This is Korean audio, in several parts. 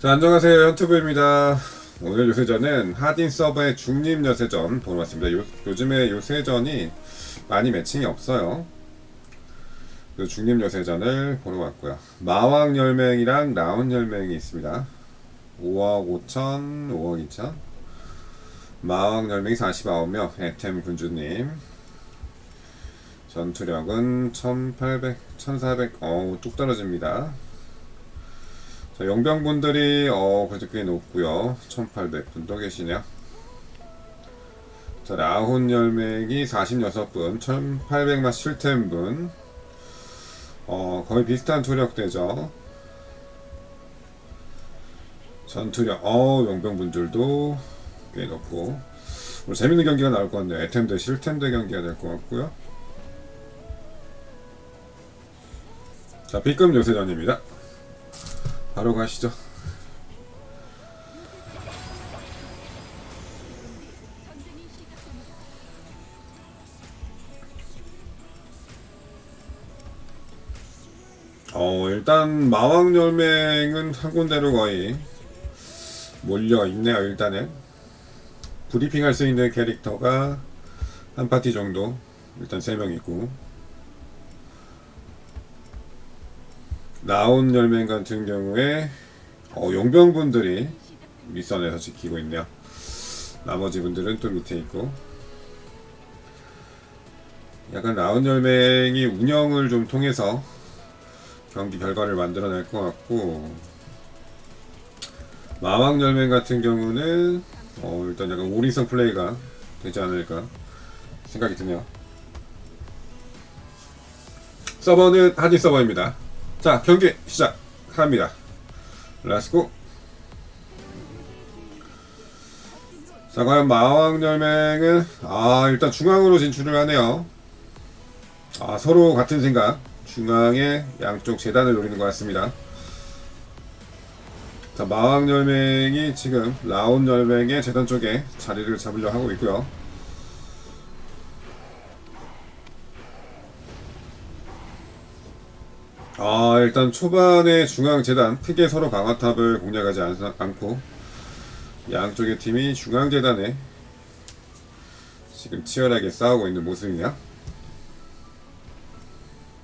자, 안녕하세요. 현투브입니다. 오늘 요새전은 하딘 서버의 중립 요새전 보러 왔습니다. 요, 요즘에 요새전이 많이 매칭이 없어요. 그 중립 요새전을 보러 왔고요. 마왕 열맹이랑 라운 열맹이 있습니다. 5억 5천, 5억 2천. 마왕 열맹이 49명, 에템 군주님. 전투력은 1800, 1400, 어우, 뚝 떨어집니다. 자, 용병분들이 어 그래도 꽤 높고요. 1800분도 계시네요. 자, 라훈 열맹이 46분, 1800만 7템분. 어, 거의 비슷한 투력대죠. 전투력, 어, 용병분들도 꽤 높고. 오늘 재밌는 경기가 나올 것 같네요. 에템 대 실템 대 경기가 될 것 같고요. 자, B급 요새전입니다. 바로 가시죠. 어, 일단 마왕 열맹은 한 군데로 거의 몰려 있네요. 일단은 브리핑 할 수 있는 캐릭터가 한 파티 정도 일단 세명 있고 나온 열맹 같은 경우에 어, 용병분들이 윗선에서 지키고 있네요. 나머지 분들은 또 밑에 있고 약간 나온 열맹이 운영을 좀 통해서 경기 결과를 만들어낼 것 같고 마왕 열맹 같은 경우는 어, 일단 약간 올인성 플레이가 되지 않을까 생각이 드네요. 서버는 하디 서버입니다. 자 경기 시작합니다. 렛츠고 자 과연 마왕 열맹은 아 일단 중앙으로 진출을 하네요. 아 서로 같은 생각 중앙에 양쪽 재단을 노리는 것 같습니다. 자 마왕 열맹이 지금 라온 열맹의 재단 쪽에 자리를 잡으려 하고 있고요. 아 일단 초반에 중앙 재단 크게 서로 강화탑을 공략하지 않, 않고 양쪽의 팀이 중앙 재단에 지금 치열하게 싸우고 있는 모습이냐?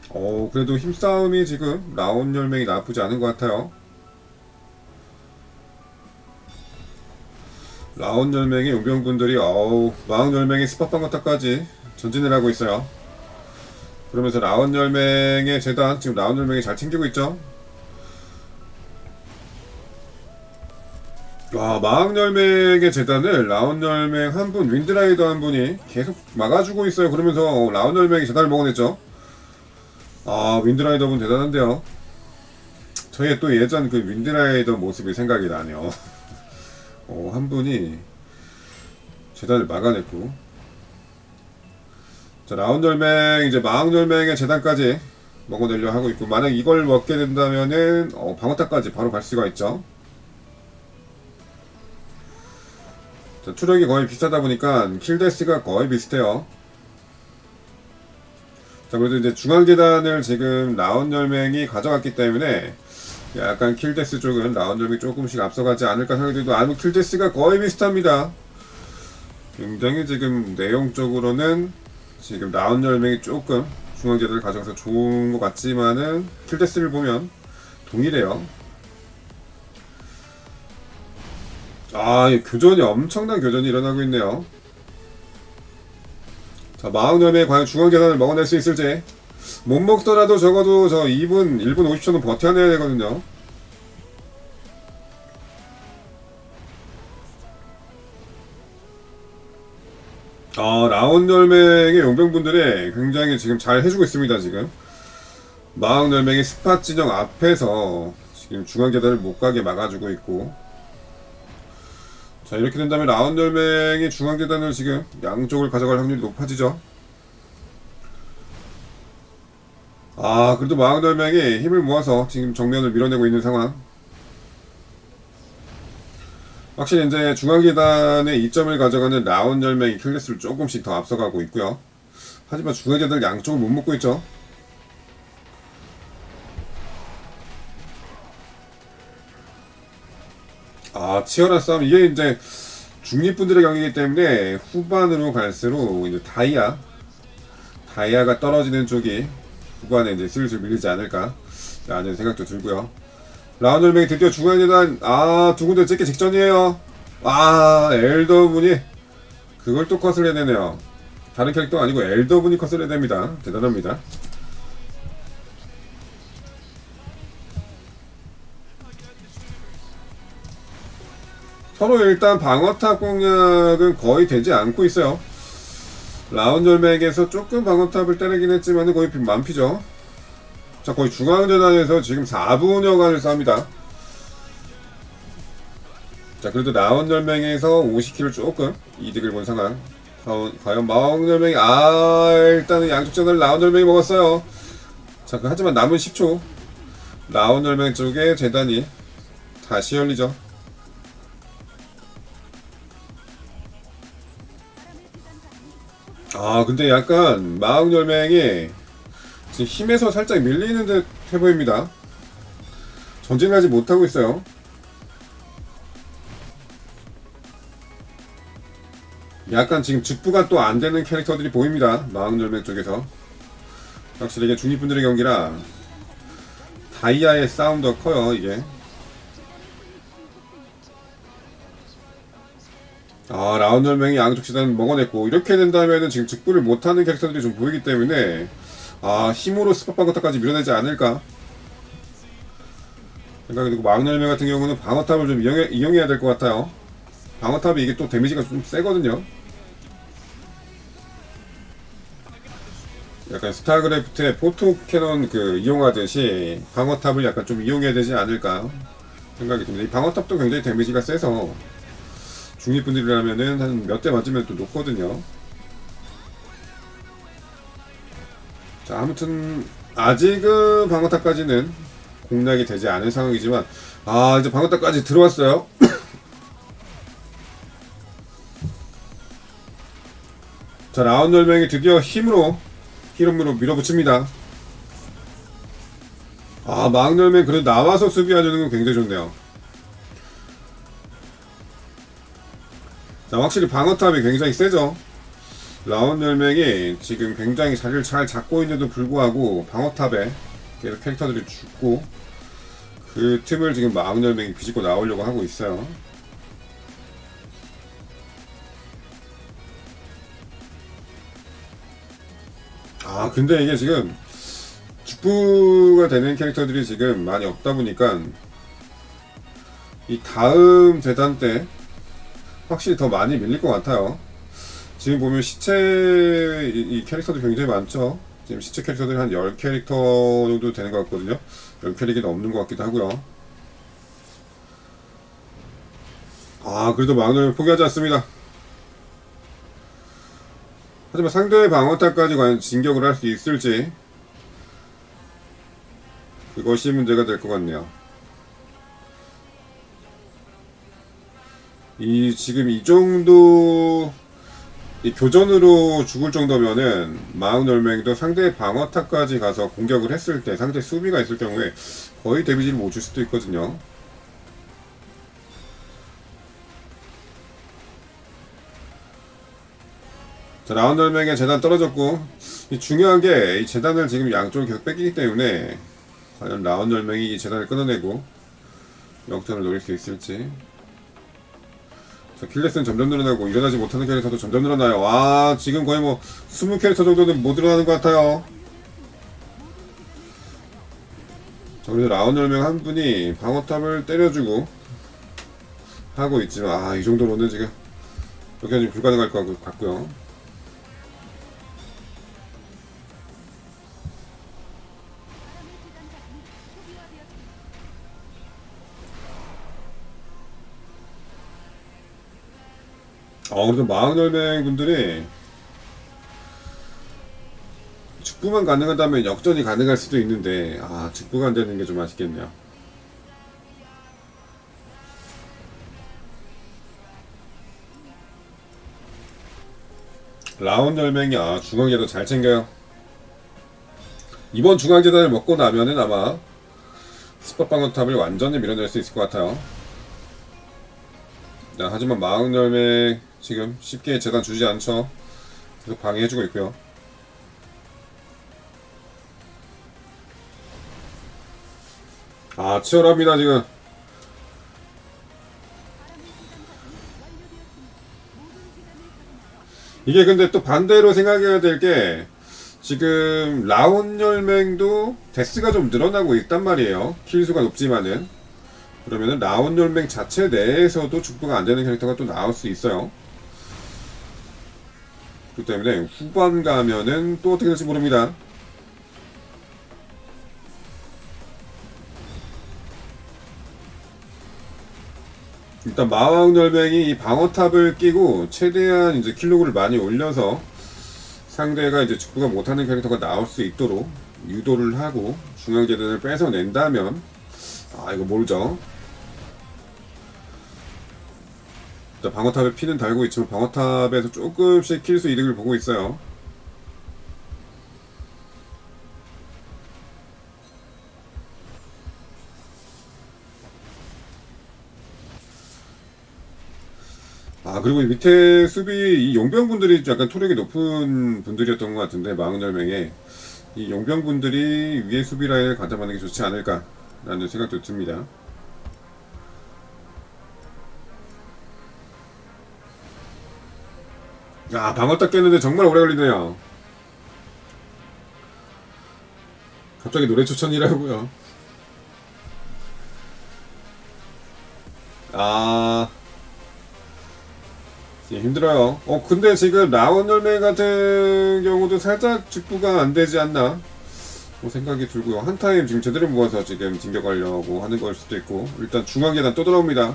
어 그래도 힘싸움이 지금 라온 열맹이 나쁘지 않은 것 같아요. 라온 열맹의 용병분들이 어우 마왕 열맹의 스팟방어타까지 전진을 하고 있어요. 그러면서 라온 열맹의 재단 지금 라온 열맹이 잘 챙기고 있죠. 와 마왕 열맹의 재단을 라온 열맹 한 분 윈드라이더 한 분이 계속 막아주고 있어요. 그러면서 어, 라온 열맹이 재단을 먹어냈죠. 아 윈드라이더 분 대단한데요. 저의 또 예전 그 윈드라이더 모습이 생각이 나네요. 어, 한 분이 재단을 막아냈고 자 라운 열맹 이제 마왕 열맹의 재단까지 먹어내려 하고 있고 만약 이걸 먹게 된다면은 어, 방어타까지 바로 갈 수가 있죠. 자, 투력이 거의 비슷하다 보니까 킬데스가 거의 비슷해요. 자 그래도 이제 중앙 재단을 지금 라운 열맹이 가져갔기 때문에 약간 킬데스 쪽은 라운 열맹이 조금씩 앞서가지 않을까 생각이 들고 아무 킬데스가 거의 비슷합니다. 굉장히 지금 내용적으로는 지금 라운 열맹이 조금 중앙제도를 가져가서 좋은 것 같지만은 킬데스를 보면 동일해요. 아, 이 교전이 엄청난 교전이 일어나고 있네요. 자, 마흔 열맹이 과연 중앙 계단을 먹어낼 수 있을지. 못 먹더라도 적어도 저 2분, 1분 50초는 버텨내야 되거든요. 아, 라온 열맹의 용병분들이 굉장히 지금 잘 해주고 있습니다, 지금. 마흔 열맹의 스팟 진영 앞에서 지금 중앙 계단을 못 가게 막아주고 있고. 자, 이렇게 된다면 라온 열맹이 중앙 계단을 지금 양쪽을 가져갈 확률이 높아지죠. 아, 그래도 마흔 열맹이 힘을 모아서 지금 정면을 밀어내고 있는 상황. 확실히 이제 중앙 계단에 2점을 가져가는 라운 열맹이 킬레스를 조금씩 더 앞서가고 있고요. 하지만 중앙 계단 양쪽을 못 먹고 있죠. 아 치열한 싸움 이게 이제 중립분들의 경기이기 때문에 후반으로 갈수록 이제 다이아 다이아가 떨어지는 쪽이 후반에 이제 슬슬 밀리지 않을까 라는 생각도 들고요 라운드맨이 드디어 중앙 재단 아두 군데 찍기 직전이에요 아 엘더분이 그걸 또 컷을 해내네요 다른 캐릭터 아니고 엘더분이 컷을 해냅니다 대단합니다 서로 일단 방어탑 공략은 거의 되지 않고 있어요. 라운절맥에서 조금 방어탑을 때리긴 했지만 거의 만피죠. 자 거의 중앙재단에서 지금 4분여간을 싸웁니다. 자 그래도 라운절맥에서 50킬을 조금 이득을 본 상황. 과연, 과연 마왕절맥이 아 일단은 양쪽 전을 라운절맥이 먹었어요. 자 그, 하지만 남은 10초 라운절맥 쪽에 재단이 다시 열리죠. 아 근데 약간 마왕열맹이 지금 힘에서 살짝 밀리는 듯 해 보입니다. 전진하지 못하고 있어요. 약간 지금 직부가 또 안 되는 캐릭터들이 보입니다. 마왕열맹 쪽에서. 확실히 이게 중립분들의 경기라 다이아의 싸움도 커요 이게. 아 라운드명이 양쪽 시단 먹어냈고 이렇게 된다면은 지금 직구를 못하는 캐릭터들이 좀 보이기 때문에 아 힘으로 스팟방어탑까지 밀어내지 않을까? 생각이 들고 막열매 같은 경우는 방어탑을 좀 이용해, 이용해야 될 것 같아요. 방어탑이 이게 또 데미지가 좀 세거든요. 약간 스타크래프트의 포토 캐논 그 이용하듯이 방어탑을 약간 좀 이용해야 되지 않을까 생각이 듭니다. 이 방어탑도 굉장히 데미지가 세서 중립분들이라면은 한 몇 대 맞으면 또 높거든요. 자, 아무튼 아직은 방어탑까지는 공략이 되지 않은 상황이지만 아 이제 방어탑까지 들어왔어요. 자 라운드 열명이 드디어 힘으로 히름으로 밀어붙입니다. 아 막열명 그래도 나와서 수비하려는 건 굉장히 좋네요. 자, 확실히 방어탑이 굉장히 세죠. 라운 열맹이 지금 굉장히 자리를 잘 잡고 있는데도 불구하고 방어탑에 계속 캐릭터들이 죽고 그 틈을 지금 마운 열맹이 비집고 나오려고 하고 있어요. 아 근데 이게 지금 죽부가 되는 캐릭터들이 지금 많이 없다 보니까 이 다음 재단 때 확실히 더 많이 밀릴 것 같아요. 지금 보면 시체 이, 이 캐릭터도 굉장히 많죠. 지금 시체 캐릭터들이 한 10캐릭터 정도 되는 것 같거든요. 10캐릭이 넘는 것 같기도 하고요. 아, 그래도 막을 포기하지 않습니다. 하지만 상대의 방어탑까지 과연 진격을 할 수 있을지 그것이 문제가 될 것 같네요. 이 지금 이 정도 이 교전으로 죽을 정도면은 마흔 열명도 상대 방어타까지 가서 공격을 했을 때 상대 수비가 있을 경우에 거의 데미지를 못 줄 수도 있거든요. 자 라운드 열명의 재단 떨어졌고 이 중요한 게 이 재단을 지금 양쪽을 계속 뺏기기 때문에 과연 라운드 열명이 이 재단을 끊어내고 역전을 노릴 수 있을지 자, 킬레스는 점점 늘어나고 일어나지 못하는 캐릭터도 점점 늘어나요. 와, 지금 거의 뭐 20캐릭터 정도는 못 일어나는 것 같아요. 자, 그래서 라운 열명 한 분이 방어탑을 때려주고 하고 있지만 아, 이 정도로는 지금 여기까지 불가능할 것 같고요. 어, 그래도 마흔열맹 분들이 직구만 가능하다면 역전이 가능할 수도 있는데 아 직구가 안 되는 게 좀 아쉽겠네요. 라운 열맹이 아 중앙제도 잘 챙겨요. 이번 중앙제단을 먹고 나면은 아마 스팟 방어탑을 완전히 밀어낼 수 있을 것 같아요. 자, 하지만 마흔 열매 지금 쉽게 재단 주지 않죠. 계속 방해해주고 있고요. 아, 치열합니다, 지금. 이게 근데 또 반대로 생각해야 될 게, 지금 라온 열맹도 데스가 좀 늘어나고 있단 말이에요. 킬수가 높지만은. 그러면은 라온 열맹 자체 내에서도 축구가 안 되는 캐릭터가 또 나올 수 있어요. 그렇기 때문에 후반 가면은 또 어떻게 될지 모릅니다. 일단 마왕 열맹이 이 방어탑을 끼고 최대한 이제 킬로그를 많이 올려서 상대가 이제 축구가 못하는 캐릭터가 나올 수 있도록 유도를 하고 중앙재단을 뺏어낸다면 아 이거 모르죠. 일단 방어탑에 피는 달고 있지만 방어탑에서 조금씩 킬수 이득을 보고 있어요. 아 그리고 이 밑에 수비 이 용병분들이 약간 토력이 높은 분들이었던 것 같은데 마흔열명에 이 용병분들이 위에 수비 라인을 관장하는 게 좋지 않을까라는 생각도 듭니다. 야 방어 딱 깼는데 정말 오래 걸리네요. 갑자기 노래 추천이라고요. 아 예, 힘들어요. 어 근데 지금 라원 열매 같은 경우도 살짝 직구가 안 되지 않나? 뭐 생각이 들고요. 한 타임 지금 제대로 모아서 지금 진격하려고 하는 걸 수도 있고 일단 중앙 계단 또 돌아옵니다.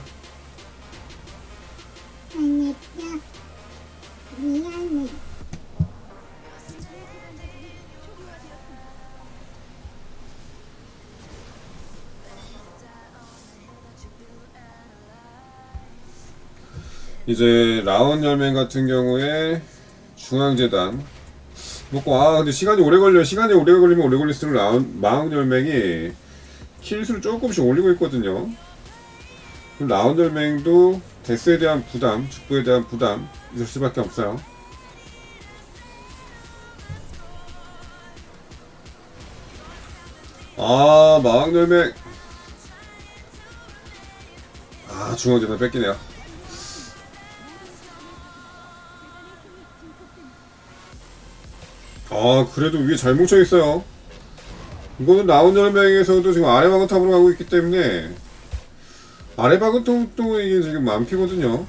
이제 라원 열매 같은 경우에 중앙재단 먹고 아 근데 시간이 오래 걸려 시간이 오래 걸리면 오래 걸릴수록 라운 마흔 열맹이 킬수를 조금씩 올리고 있거든요. 라운 열맹도 데스에 대한 부담, 축구에 대한 부담 있을 수밖에 없어요. 아 마흔 열맹 아 중앙재단 뺏기네요. 아 그래도 위에 잘 뭉쳐 있어요. 이거는 라운 열맹에서도 지금 아래 방어탑으로 가고 있기 때문에 아래 방어탑도 이게 지금 만피거든요.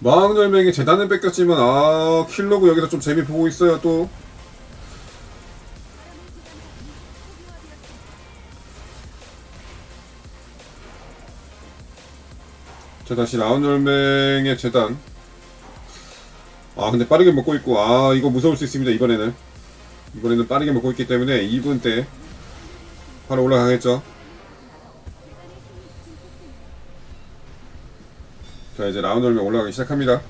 마왕 열맹이 재단은 뺏겼지만 아 킬로그 여기서 좀 재미 보고 있어요 또. 자 다시 라운 열맹의 재단. 아 근데 빠르게 먹고 있고 아 이거 무서울 수 있습니다 이번에는. 이번에는 빠르게 먹고 있기 때문에 2분 때 바로 올라가겠죠. 자 이제 라운 열맹 올라가기 시작합니다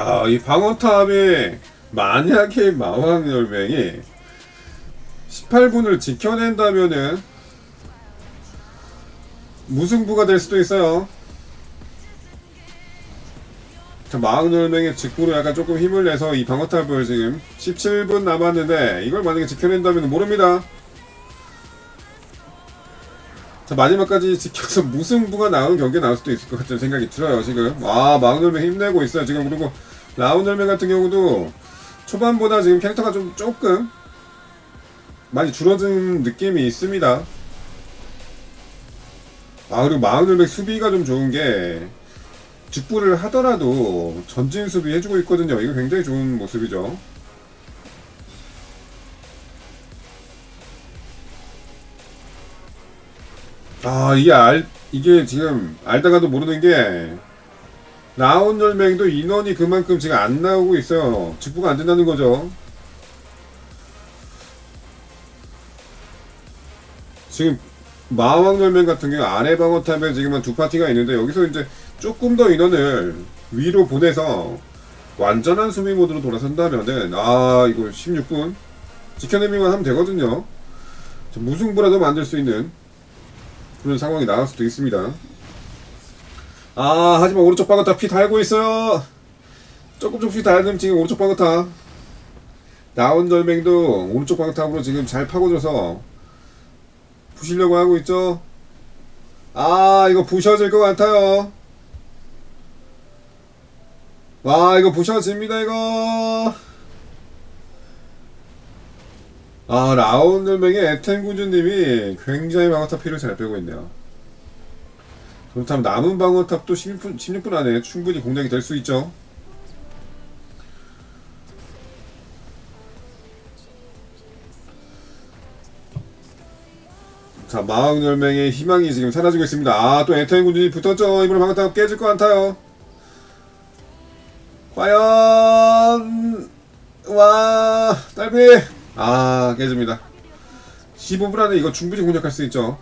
야, 이 방어탑에 만약에 마왕 열맹이 18분을 지켜낸다면은 무승부가 될 수도 있어요. 자, 마왕 열맹의 직구로 약간 조금 힘을 내서 이 방어탑을 지금 17분 남았는데 이걸 만약에 지켜낸다면 모릅니다. 자, 마지막까지 지켜서 무승부가 나오는 경기가 나올 수도 있을 것 같은 생각이 들어요, 지금. 아, 마운열맹 힘내고 있어요, 지금. 그리고 라운열맹 같은 경우도 초반보다 지금 캐릭터가 좀 조금 많이 줄어든 느낌이 있습니다. 아, 그리고 마운열맹 수비가 좀 좋은 게 직구를 하더라도 전진 수비 해주고 있거든요. 이거 굉장히 좋은 모습이죠. 아 이게 알 이게 지금 알다가도 모르는 게 나온 열맹도 인원이 그만큼 지금 안 나오고 있어요. 직구가 안 된다는 거죠. 지금 마왕 열맹 같은 경우 아래 방어 탑에 지금 한두 파티가 있는데 여기서 이제 조금 더 인원을 위로 보내서 완전한 수비 모드로 돌아선다면은 아 이거 16분 지켜내기만 하면 되거든요. 자, 무승부라도 만들 수 있는 그런 상황이 나올 수도 있습니다. 아 하지만 오른쪽 방어탑 피 달고 있어요. 조금 조금씩 달면 지금 오른쪽 방어탑 나온 절맹도 오른쪽 방어탑으로 지금 잘 파고들어서 부시려고 하고 있죠. 아 이거 부셔질 것 같아요. 와 이거 부셔집니다 이거. 아 라운드명의 에텐 군주님이 굉장히 방어탑 피를 잘 빼고 있네요. 그렇다면 남은 방어탑도 16분, 16분 안에 충분히 공략이 될 수 있죠. 자, 마왕열맹의 희망이 지금 사라지고 있습니다. 아, 또 에텐 군주님 붙었죠. 이번에 방어탑 깨질 것 같아요. 과연, 와, 딸비! 아, 깨집니다. 15분 안에 이거 충분히 공략할 수 있죠.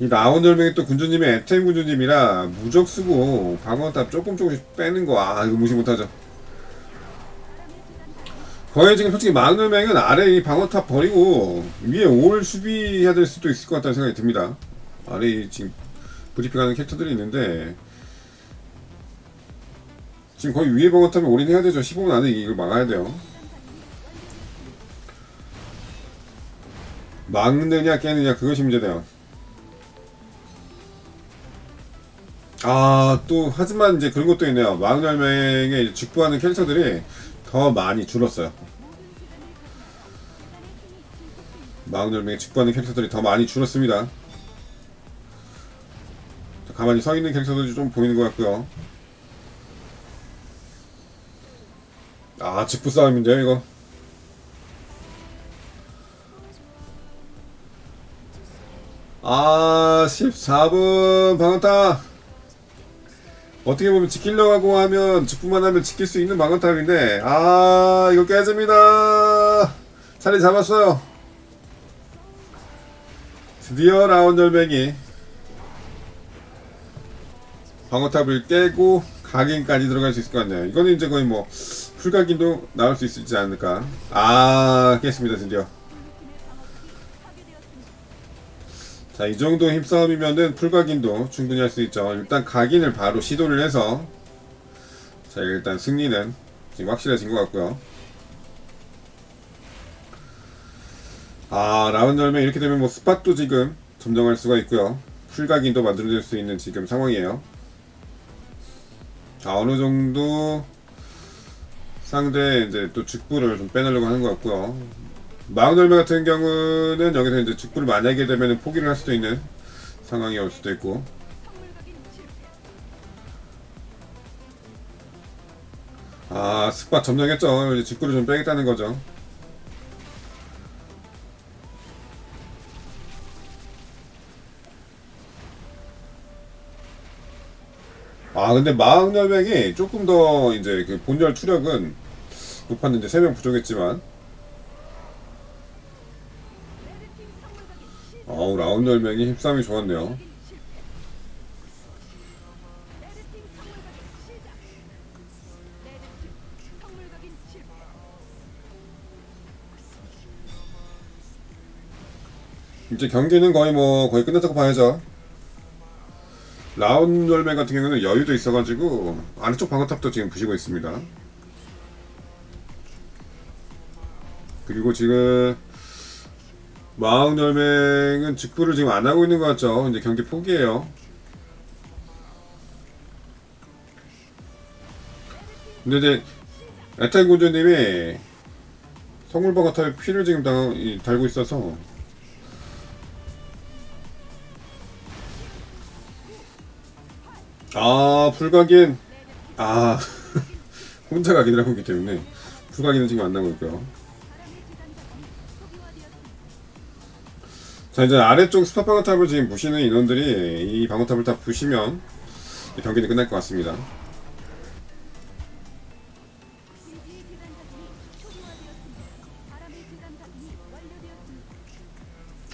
이 나온절명이 또 군주님이 에템 군주님이라 무적 쓰고 방어탑 조금 조금씩 빼는 거, 아, 이거 무시 못하죠. 거의 지금 솔직히 마그널맹은 아래 이 방어탑 버리고 위에 올 수비해야 될 수도 있을 것 같다는 생각이 듭니다. 아래 이 지금 브리핑하는 캐릭터들이 있는데 지금 거의 위에 방어탑에 올인해야 되죠. 15분 안에 이걸 막아야 돼요. 막느냐 깨느냐 그것이 문제네요. 아, 또, 하지만 이제 그런 것도 있네요. 마그널맹에 직구하는 캐릭터들이 더 많이 줄었어요. 마그널맹에 직구하는 캐릭터들이 더 많이 줄었습니다. 자, 가만히 서 있는 캐릭터들이 좀 보이는 것 같고요. 아, 직구 싸움인데요, 이거. 아, 14분 방어탑. 어떻게 보면 지키려고 하고 하면 직구만 하면 지킬 수 있는 방어탑인데 아 이거 깨집니다. 자리 잡았어요. 드디어 라운절뱅이 방어탑을 깨고 각인까지 들어갈 수 있을 것 같네요 이거는 이제 거의 뭐 풀각인도 나올 수 있지 않을까. 아 깼습니다 드디어 자, 이 정도 힘싸움이면은 풀각인도 충분히 할 수 있죠. 일단 각인을 바로 시도를 해서 자, 일단 승리는 지금 확실해진 것 같고요. 아, 라운드 열매 이렇게 되면 뭐 스팟도 지금 점정할 수가 있고요. 풀각인도 만들어낼 수 있는 지금 상황이에요. 자, 어느 정도 상대 이제 또 직구를 좀 빼내려고 하는 것 같고요. 마운열매 같은 경우는 여기서 이제 직구를 만약에 되면 포기를 할 수도 있는 상황이 올 수도 있고. 아 스팟 점령했죠. 이제 직구를 좀 빼겠다는 거죠. 아 근데 마왕열맹이 조금 더 이제 그 본열 투력은 높았는데 3명 부족했지만 어우 라운드 열명이 힘싸움이 좋았네요. 이제 경기는 거의 뭐 거의 끝났다고 봐야죠. 라운드 열명 같은 경우는 여유도 있어가지고 아래쪽 방어탑도 지금 부시고 있습니다. 그리고 지금 마왕열맹은 직구를 지금 안 하고 있는 것 같죠. 이제 경기 포기해요. 근데 이제 에탄 군주님이 성물버거탑에 피를 지금 당, 이, 달고 있어서 아 불각인 아 혼자 각인을 하고 있기 때문에 불각인은 지금 안 나고 있고요. 자 이제 아래쪽 스팟 방어탑을 지금 보시는 인원들이 이 방어탑을 다 부시면 경기는 끝날 것 같습니다.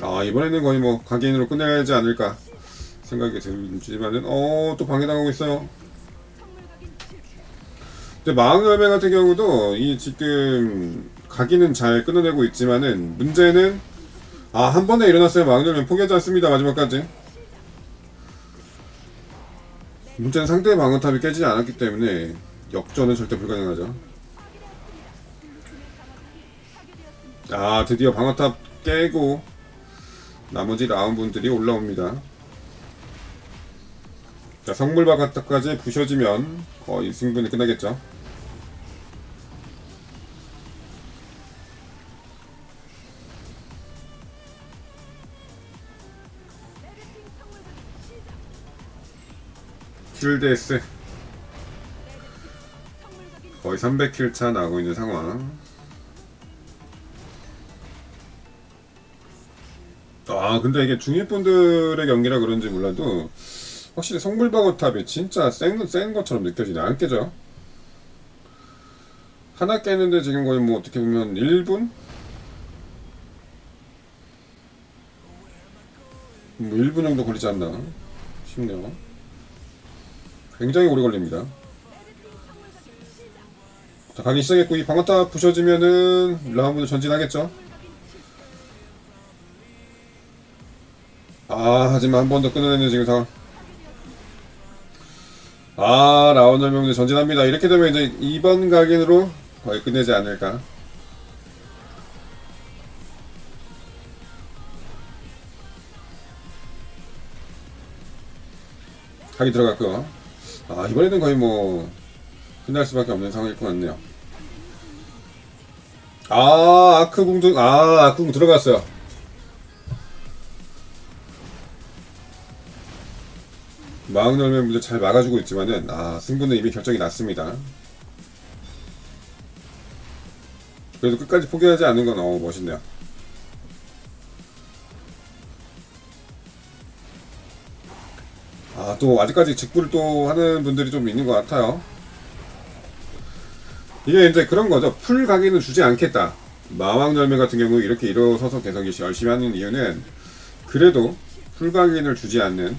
아 이번에는 거의 뭐 각인으로 끝내야지 않을까 생각이 들지만은 어 또 방해당하고 있어요. 근데 마음열매 같은 경우도 이 지금 각인은 잘 끊어내고 있지만은 문제는 아 한 번에 일어났어요 마왕열매 포기하지 않습니다 마지막까지. 문제는 상대의 방어탑이 깨지지 않았기 때문에 역전은 절대 불가능하죠. 아 드디어 방어탑 깨고 나머지 라운 분들이 올라옵니다. 자 성물바닥까지 부셔지면 거의 승분이 끝나겠죠. 킬데스 거의 300킬 차 나고 있는 상황. 아 근데 이게 중일분들의 경기라 그런지 몰라도 확실히 성불방어탑이 진짜 센, 센 것처럼 느껴지네 안 깨져 하나 깨는데 지금 거의 뭐 어떻게 보면 1분? 뭐 1분 정도 걸리지 않나 싶네요 굉장히 오래 걸립니다. 자 가기 시작했고 이 방어탑 부셔지면은 라운드 전진하겠죠? 아 하지만 한 번 더 끊어내는 지금 상황. 아 라운드 명제 전진합니다. 이렇게 되면 이제 2번 각인으로 거의 끝내지 않을까. 각이 들어갔고요 아 이번에는 거의 뭐 끝날 수밖에 없는 상황일 것 같네요 아 아크궁도 아 아크궁 들어갔어요 마흔열매 문제 잘 막아주고 있지만은 아 승부는 이미 결정이 났습니다. 그래도 끝까지 포기하지 않는 건 어, 멋있네요. 아 또 아직까지 직구를 또 하는 분들이 좀 있는 것 같아요. 이게 이제 그런 거죠. 풀 가기는 주지 않겠다. 마왕열매 같은 경우 이렇게 일어서서 계속 열심히 하는 이유는 그래도 풀 가기를 주지 않는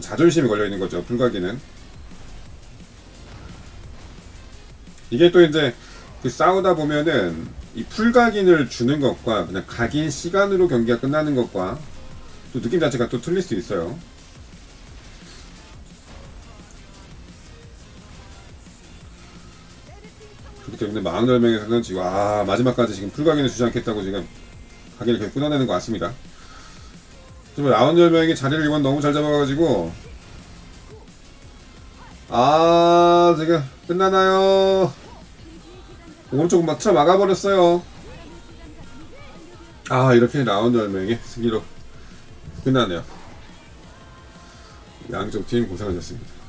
자존심이 걸려 있는 거죠. 불가기는. 이게 또 이제 그 싸우다 보면은 이 풀각인을 주는 것과 그냥 각인 시간으로 경기가 끝나는 것과 또 느낌 자체가 또 틀릴 수 있어요. 때문에 마흔열명에서는 지금 아 마지막까지 지금 풀각인을 주지 않겠다고 지금 각인을 계속 끊어내는 것 같습니다. 지금 라운드 명이 자리를 이번 너무 잘 잡아가지고. 아 지금 끝나나요? 오른쪽 막 틀어 막아버렸어요. 아 이렇게 라운드 열명이 승리로 끝나네요. 양쪽 팀 고생하셨습니다